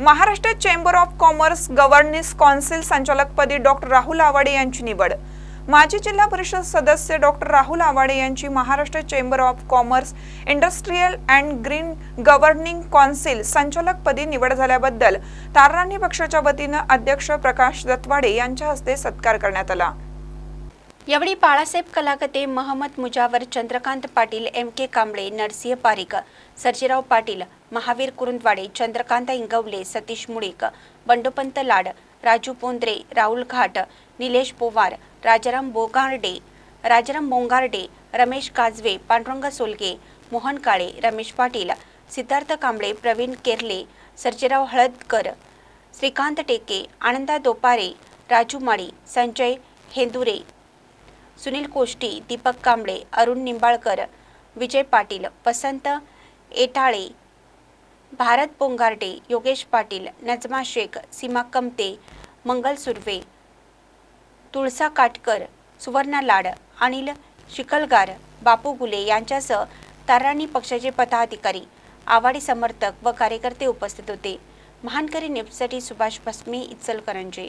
Maharashtra chamber of commerce governance council संचालकपदी doctor Rahul Awade यांची निवड. माजी जिल्हा परिषद सदस्य डॉक्टर राहुल आवाडे यांची Maharashtra chamber of commerce industrial and green governing council संचालकपदी निवड झाल्याबद्दल तारराणी पक्षाच्या वतीनं अध्यक्ष प्रकाश दत्वाडे यांच्या हस्ते सत्कार करण्यात आला. यावेळी बाळासाहेब कलाकते महमद मुजावर चंद्रकांत पाटील एम के कांबळे नरसिंह पारिक सर्जीराव पाटील महावीर कुरुंदवाडे चंद्रकांत इंगवले सतीश मुळीक बंडोपंत लाड राजू पोंद्रे राहुल घाट निलेश पोवार राजाराम बोगार्डे राजाराम बोंगार्डे रमेश काजवे पांडुरंग सोलगे मोहन काळे रमेश पाटील सिद्धार्थ कांबळे प्रवीण केरले सर्जेराव हळदकर श्रीकांत टेके आनंदा दोपारे राजू माळी संजय हेंदुरे सुनील कोष्टी दीपक कांबळे अरुण निंबाळकर विजय पाटील वसंत एटाळे भारत पोंगारडे योगेश पाटील नजमा शेख सीमा कमते मंगल सुर्वे तुळसा काटकर सुवर्णा लाड अनिल शिकलगार बापू गुले यांच्यासह ताराणी पक्षाचे पदाधिकारी आवाडी समर्थक व कार्यकर्ते उपस्थित होते. महानकरी नेपसाठी सुभाष भस्मे इचलकरंजे.